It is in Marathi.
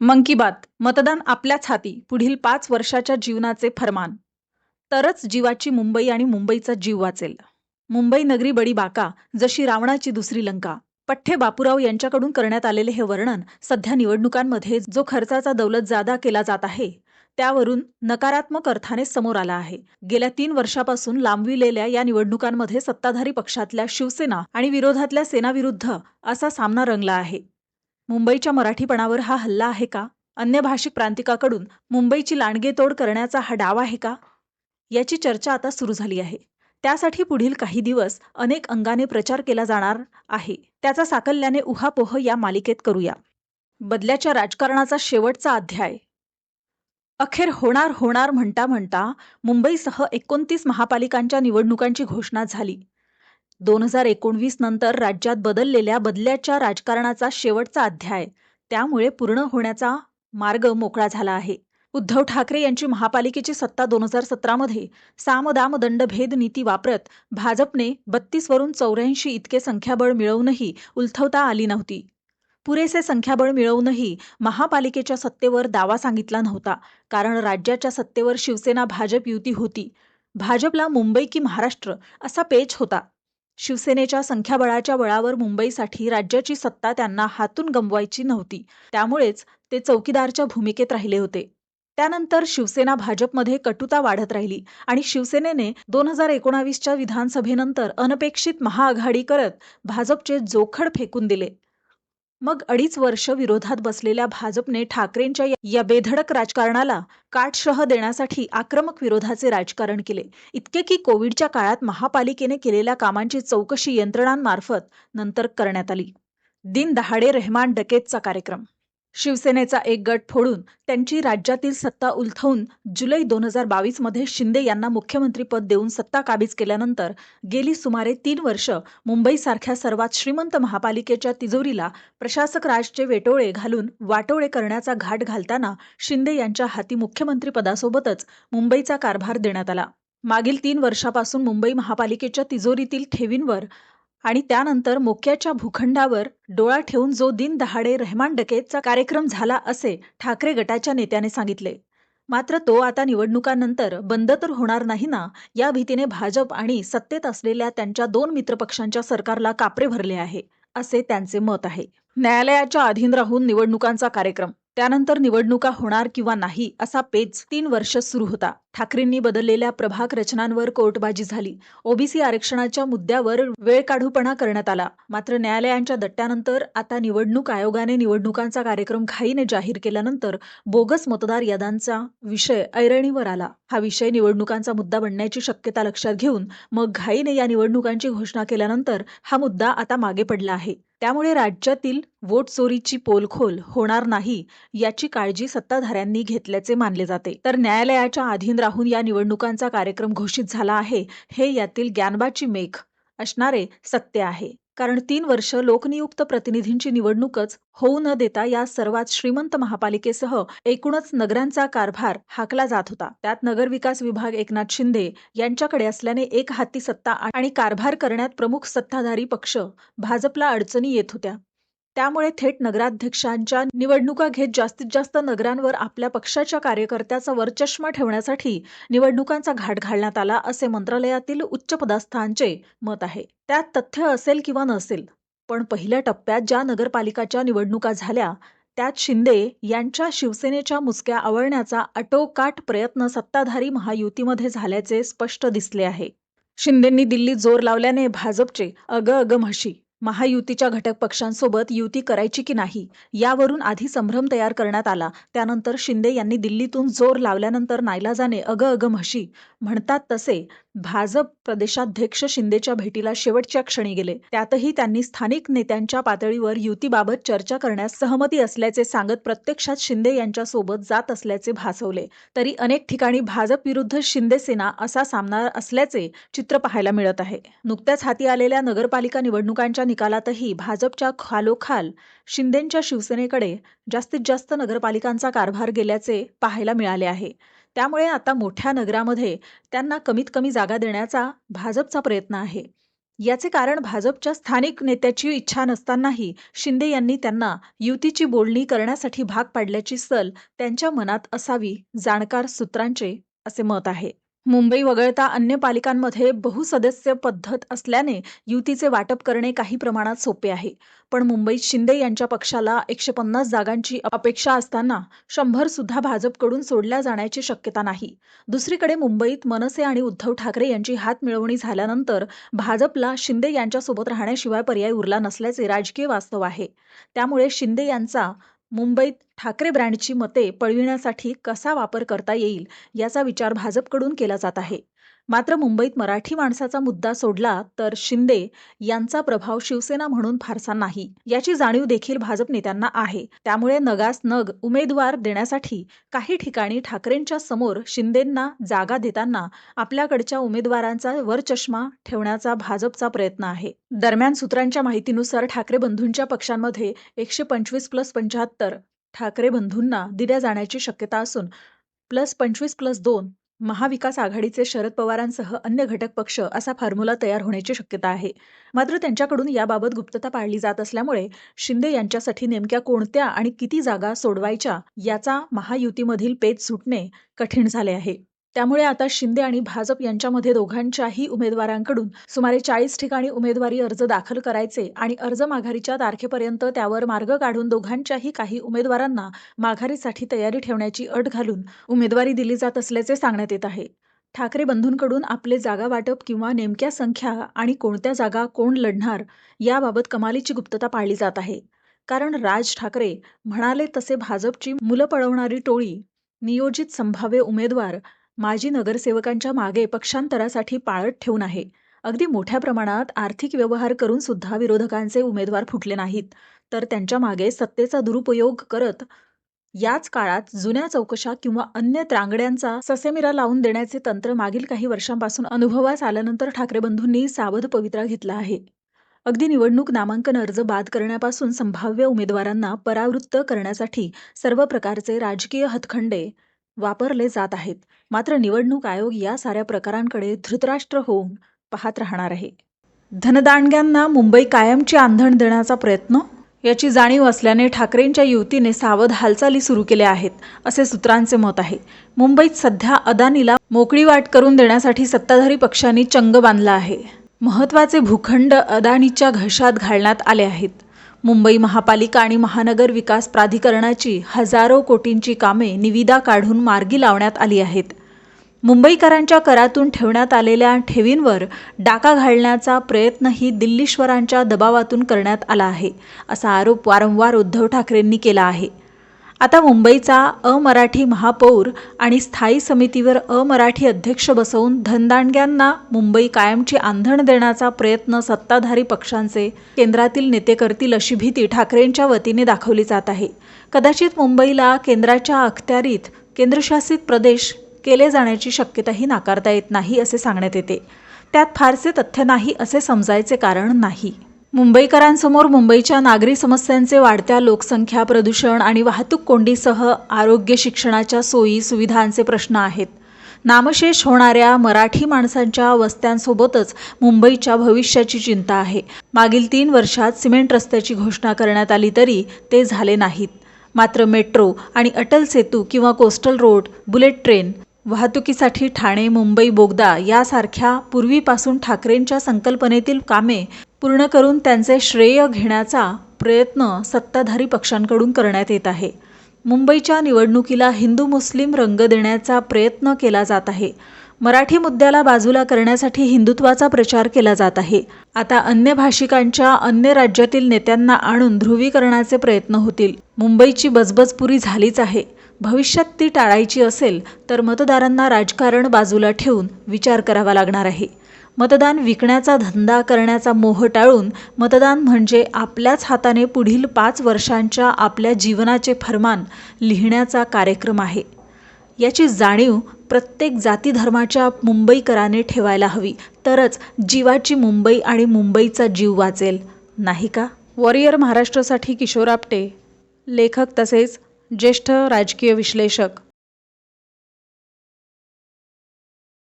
मन की बात मतदान आपल्याच हाती पुढील पाच वर्षाच्या जीवनाचे फरमान. तरच जीवाची मुंबई आणि मुंबईचा जीव वाचेल. मुंबई नगरी बडी बाका जशी रावणाची दुसरी लंका. पठ्ठे बापूराव यांच्याकडून करण्यात आलेले हे वर्णन सध्या निवडणुकांमध्ये जो खर्चाचा दौलत जादा केला जात आहे त्यावरून नकारात्मक अर्थाने समोर आला आहे. गेल्या तीन वर्षापासून लांबविलेल्या या निवडणुकांमध्ये सत्ताधारी पक्षातल्या शिवसेना आणि विरोधातल्या सेनाविरुद्ध असा सामना रंगला आहे. मुंबईच्या मराठीपणावर हा हल्ला आहे का? अन्य भाषिक प्रांतिकाकडून मुंबईची लांडगेतोड करण्याचा हा डाव आहे का? याची चर्चा आता सुरू झाली आहे. त्यासाठी पुढील काही दिवस अनेक अंगाने प्रचार केला जाणार आहे. त्याचा साकल्याने उहापोह या मालिकेत करूया. बदल्याच्या राजकारणाचा शेवटचा अध्याय. अखेर होणार होणार म्हणता म्हणता मुंबईसह एकोणतीस महापालिकांच्या निवडणुकांची घोषणा झाली. दोन हजार एकोणवीस नंतर राज्यात बदललेल्या बदल्याच्या राजकारणाचा शेवटचा अध्याय. त्यामुळे पूर्ण होण्याचा मार्ग मोकळा झाला आहे. उद्धव ठाकरे यांची महापालिकेची सत्ता दोन हजार सतरामध्ये सामदाम दंडभेद नीती वापरत भाजपने बत्तीसवरून चौऱ्याऐंशी इतके संख्याबळ मिळवूनही उलथवता आली नव्हती. पुरेसे संख्याबळ मिळवूनही महापालिकेच्या सत्तेवर दावा सांगितला नव्हता कारण राज्याच्या सत्तेवर शिवसेना भाजप युती होती. भाजपला मुंबई की महाराष्ट्र असा पेच होता. शिवसेनेच्या संख्याबळाच्या बळावर मुंबईसाठी राज्याची सत्ता त्यांना हातून गमवायची नव्हती. त्यामुळेच ते चौकीदारच्या भूमिकेत राहिले होते. त्यानंतर शिवसेना भाजपमध्ये कटुता वाढत राहिली आणि शिवसेनेने दोन हजार एकोणावीसच्या विधानसभेनंतर अनपेक्षित महाआघाडी करत भाजपचे जोखड फेकून दिले. मग अडीच वर्ष विरोधात बसलेल्या भाजपने ठाकरेंच्या या बेधडक राजकारणाला काटशह देण्यासाठी आक्रमक विरोधाचे राजकारण केले. इतके की कोविडच्या काळात महापालिकेने केलेल्या कामांची चौकशी यंत्रणांमार्फत नंतर करण्यात आली. दिन दहाडे रेहमान डकेतचा कार्यक्रम. शिवसेनेचा एक गट फोडून त्यांची राज्यातील सत्ता उलथवून जुलै दोन हजार बावीसमध्ये शिंदे यांना मुख्यमंत्रीपद देऊन सत्ता काबीज केल्यानंतर गेली सुमारे तीन वर्ष मुंबईसारख्या सर्वात श्रीमंत महापालिकेच्या तिजोरीला प्रशासक राजचे वेटोळे घालून वाटोळे करण्याचा घाट घालताना शिंदे यांच्या हाती मुख्यमंत्रीपदासोबतच मुंबईचा कारभार देण्यात आला. मागील तीन वर्षापासून मुंबई महापालिकेच्या तिजोरीतील ठेवींवर आणि त्यानंतर मोक्याच्या भूखंडावर डोळा ठेवून जो दिन दहाडे रहमान डकेतचा कार्यक्रम झाला असे ठाकरे गटाच्या नेत्याने सांगितले. मात्र तो आता निवडणुकांनंतर बंद तर होणार नाही ना या भीतीने भाजप आणि सत्तेत असलेल्या त्यांच्या दोन मित्रपक्षांच्या सरकारला कापरे भरले आहे असे त्यांचे मत आहे. न्यायालयाच्या अधीन राहून निवडणुकांचा कार्यक्रम त्यानंतर निवडणुका होणार किंवा नाही असा पेच तीन वर्ष सुरू होता. ठाकरेंनी बदललेल्या प्रभाग रचनांवर कोर्टबाजी झाली. ओबीसी आरक्षणाच्या मुद्द्यावर वेळ काढूपणा करण्यात आला. मात्र न्यायालयांच्या दट्ट्यानंतर आता निवडणूक आयोगाने निवडणुकांचा कार्यक्रम घाईने जाहीर केल्यानंतर बोगस मतदार याद्यांचा विषय ऐरणीवर आला. हा विषय निवडणुकांचा मुद्दा बनण्याची शक्यता लक्षात घेऊन मग घाईने या निवडणुकांची घोषणा केल्यानंतर हा मुद्दा आता मागे पडला आहे. त्यामुळे राज्यातील वोट चोरीची पोलखोल होणार नाही याची काळजी सत्ताधाऱ्यांनी घेतल्याचे मानले जाते. तर न्यायालयाच्या अधीन राहून या निवडणुकांचा कार्यक्रम घोषित झाला आहे. हे यातील ज्ञानबाची मेघ असणारे सत्य आहे. कारण तीन वर्ष लोकनियुक्त प्रतिनिधींची निवडणूकच होऊ न देता या सर्वात श्रीमंत महापालिकेसह एकूणच नगरांचा कारभार हाकला जात होता. त्यात नगरविकास विभाग एकनाथ शिंदे यांच्याकडे असल्याने एक हाती सत्ता आणि कारभार करण्यात प्रमुख सत्ताधारी पक्ष भाजपला अडचणी येत होत्या. त्यामुळे थेट नगराध्यक्षांच्या निवडणुका घेत जास्तीत जास्त नगरांवर आपल्या पक्षाच्या कार्यकर्त्याचा वरचष्मा ठेवण्यासाठी निवडणुकांचा घाट घालण्यात आला असे मंत्रालयातील उच्च पदास्थांचे मत आहे. त्यात तथ्य असेल किंवा नसेल पण पहिल्या टप्प्यात ज्या नगरपालिकाच्या निवडणुका झाल्या त्यात शिंदे यांच्या शिवसेनेच्या मुसक्या आवळण्याचा अटोकाट प्रयत्न सत्ताधारी महायुतीमध्ये झाल्याचे स्पष्ट दिसले आहे. शिंदेंनी दिल्लीत जोर लावल्याने भाजपचे अग अग म्हशी महायुतीच्या घटक पक्षांसोबत युती करायची की नाही यावरून आधी संभ्रम तयार करण्यात आला. त्यानंतर शिंदे यांनी दिल्लीतून जोर लावल्यानंतर नाईलाजाने अगं अग म्हशी म्हणतात तसे भाजप प्रदेशाध्यक्ष शिंदेच्या भेटीला शेवटच्या क्षणी गेले. त्यातही त्यांनी स्थानिक नेत्यांच्या पातळीवर युतीबाबत चर्चा करण्यास सहमती असल्याचे सांगत प्रत्यक्षात शिंदे यांच्या सोबत जात असल्याचे भासवले. तरी अनेक ठिकाणी भाजप विरुद्ध शिंदे सेना असा सामना असल्याचे चित्र पाहायला मिळत आहे. नुकत्याच हाती आलेल्या नगरपालिका निवडणुकांच्या निकालातही भाजपच्या खालोखाल शिंदेच्या शिवसेनेकडे जास्तीत जास्त नगरपालिकांचा कारभार गेल्याचे पाहायला मिळाले आहे. त्यामुळे आता मोठ्या नगरामध्ये त्यांना कमीत कमी जागा देण्याचा भाजपचा प्रयत्न आहे. याचे कारण भाजपच्या स्थानिक नेत्याची इच्छा नसतानाही शिंदे यांनी त्यांना युतीची बोलणी करण्यासाठी भाग पाडल्याची सल त्यांच्या मनात असावी जाणकार सूत्रांचे असे मत आहे. मुंबई वगळता अन्य पालिकांमध्ये बहुसदस्य पद्धत असल्याने युतीचे वाटप करणे काही प्रमाणात सोपे आहे. पण मुंबईत शिंदे यांच्या पक्षाला एकशे पन्नास जागांची अपेक्षा असताना शंभर सुद्धा भाजपकडून सोडल्या जाण्याची शक्यता नाही. दुसरीकडे मुंबईत मनसे आणि उद्धव ठाकरे यांची हात मिळवणी झाल्यानंतर भाजपला शिंदे यांच्यासोबत राहण्याशिवाय पर्याय उरला नसल्याचे राजकीय वास्तव आहे. त्यामुळे शिंदे यांचा मुंबईत ठाकरे ब्रँडची मते पळविण्यासाठी कसा वापर करता येईल याचा विचार भाजपकडून केला जात आहे. मात्र मुंबईत मराठी माणसाचा मुद्दा सोडला तर शिंदे यांचा प्रभाव शिवसेना म्हणून फारसा नाही. याची जाणीव देखील भाजप नेत्यांना आहे. त्यामुळे नगास नग उमेदवार देण्यासाठी काही ठिकाणी ठाकरेंच्या समोर शिंदेंना जागा देताना आपल्याकडच्या उमेदवारांचा वरचष्मा ठेवण्याचा भाजपचा प्रयत्न आहे. दरम्यान सूत्रांच्या माहितीनुसार ठाकरे बंधूंच्या पक्षांमध्ये एकशे पंचवीस प्लस पंच्याहत्तर ठाकरे बंधूंना दिल्या जाण्याची शक्यता असून प्लस पंचवीस प्लस दोन महाविकास आघाडीचे शरद पवारांसह अन्य घटक पक्ष असा फॉर्म्युला तयार होण्याची शक्यता आहे. मात्र त्यांच्याकडून याबाबत गुप्तता पाळली जात असल्यामुळे शिंदे यांच्यासाठी नेमक्या कोणत्या आणि किती जागा सोडवायच्या याचा महायुतीमधील पेच सुटणे कठीण झाले आहे. त्यामुळे आता शिंदे आणि भाजप यांच्यामध्ये दोघांच्याही उमेदवारांकडून सुमारे चाळीस ठिकाणी उमेदवारी अर्ज दाखल करायचे आणि अर्ज माघारीच्या तारखेपर्यंत त्यावर मार्ग काढून दोघांच्याही काही उमेदवारांना माघारीसाठी तयारी ठेवण्याची अट घालून उमेदवारी दिली जात असल्याचे सांगण्यात येत आहे. ठाकरे बंधूंकडून आपले जागा वाटप किंवा नेमक्या संख्या आणि कोणत्या जागा कोण लढणार याबाबत कमालीची गुप्तता पाळली जात आहे. कारण राज ठाकरे म्हणाले तसे भाजपची मुलं पळवणारी टोळी नियोजित संभाव्य उमेदवार माजी नगरसेवकांच्या मागे पक्षांतरासाठी पाळत ठेवून आहे. अगदी मोठ्या प्रमाणात आर्थिक व्यवहार करून सुद्धा विरोधकांचे उमेदवार फुटले नाहीत. तर त्यांच्या मागे सत्तेचा दुरुपयोग करत याच काळात जुन्या चौकशा किंवा अन्य त्रांगड्यांचा ससेमिरा लावून देण्याचे तंत्र मागील काही वर्षांपासून अनुभवास आल्यानंतर ठाकरे बंधूंनी सावध पवित्रा घेतला आहे. अगदी निवडणूक नामांकन अर्ज बाद करण्यापासून संभाव्य उमेदवारांना परावृत्त करण्यासाठी सर्व प्रकारचे राजकीय हतखंडे वापरले जात आहेत. मात्र निवडणूक आयोग या साऱ्या प्रकारांकडे धृतराष्ट्र होऊन पाहत राहणार आहे. धनदांडग्यांना मुंबई कायमची आंधण देण्याचा प्रयत्न? याची जाणीव असल्याने ठाकरेंच्या युतीने सावध हालचाली सुरू केल्या आहेत असे सूत्रांचे मत आहे. मुंबईत सध्या अदानीला मोकळी वाट करून देण्यासाठी सत्ताधारी पक्षांनी चंग बांधला आहे. महत्त्वाचे भूखंड अदानीच्या घशात घालण्यात आले आहेत. मुंबई महापालिका आणि महानगर विकास प्राधिकरणाची हजारो कोटींची कामे निविदा काढून मार्गी लावण्यात आली आहेत. मुंबईकरांच्या करातून ठेवण्यात आलेल्या ठेवींवर डाका घालण्याचा प्रयत्नही दिल्लीश्वरांच्या दबावातून करण्यात आला आहे असा आरोप वारंवार उद्धव ठाकरेंनी केला आहे. आता मुंबईचा अमराठी महापौर आणि स्थायी समितीवर अमराठी अध्यक्ष बसवून धनदांडग्यांना मुंबई कायमची आंधण देण्याचा प्रयत्न सत्ताधारी पक्षांचे केंद्रातील नेते करतील अशी भीती ठाकरेंच्या वतीने दाखवली जात आहे. कदाचित मुंबईला केंद्राच्या अखत्यारीत केंद्रशासित प्रदेश केले जाण्याची शक्यताही नाकारता येत नाही असे सांगण्यात येते. त्यात फारसे तथ्य नाही असे समजायचे कारण नाही. मुंबईकरांसमोर मुंबईच्या नागरी समस्यांचे वाढत्या लोकसंख्या प्रदूषण आणि वाहतूक कोंडीसह आरोग्य शिक्षणाच्या सोयी सुविधांचे प्रश्न आहेत. नामशेष होणाऱ्या मराठी माणसांच्या वस्त्यांसोबतच मुंबईच्या भविष्याची चिंता आहे. मागील तीन वर्षात सिमेंट रस्त्याची घोषणा करण्यात आली तरी ते झाले नाहीत. मात्र मेट्रो आणि अटल सेतू किंवा कोस्टल रोड बुलेट ट्रेन वाहतुकीसाठी ठाणे मुंबई बोगदा यासारख्या पूर्वीपासून ठाकरेंच्या संकल्पनेतील कामे पूर्ण करून त्यांचे श्रेय घेण्याचा प्रयत्न सत्ताधारी पक्षांकडून करण्यात येत आहे. मुंबईच्या निवडणुकीला हिंदू मुस्लिम रंग देण्याचा प्रयत्न केला जात आहे. मराठी मुद्द्याला बाजूला करण्यासाठी हिंदुत्वाचा प्रचार केला जात आहे. आता अन्य भाषिकांच्या अन्य राज्यातील नेत्यांना आणून ध्रुवीकरणाचे प्रयत्न होतील. मुंबईची बजबजपुरी झालीच आहे. भविष्यात ती टाळायची असेल तर मतदारांना राजकारण बाजूला ठेवून विचार करावा लागणार आहे. मतदान विकण्याचा धंदा करण्याचा मोह टाळून मतदान म्हणजे आपल्याच हाताने पुढील पाच वर्षांच्या आपल्या जीवनाचे फरमान लिहिण्याचा कार्यक्रम आहे. याची जाणीव प्रत्येक जाती धर्माच्या मुंबईकराने ठेवायला हवी. तरच जीवाची मुंबई आणि मुंबईचा जीव वाचेल. नाही का? वॉरियर महाराष्ट्रासाठी किशोर आपटे. लेखक तसेच ज्येष्ठ राजकीय विश्लेषक.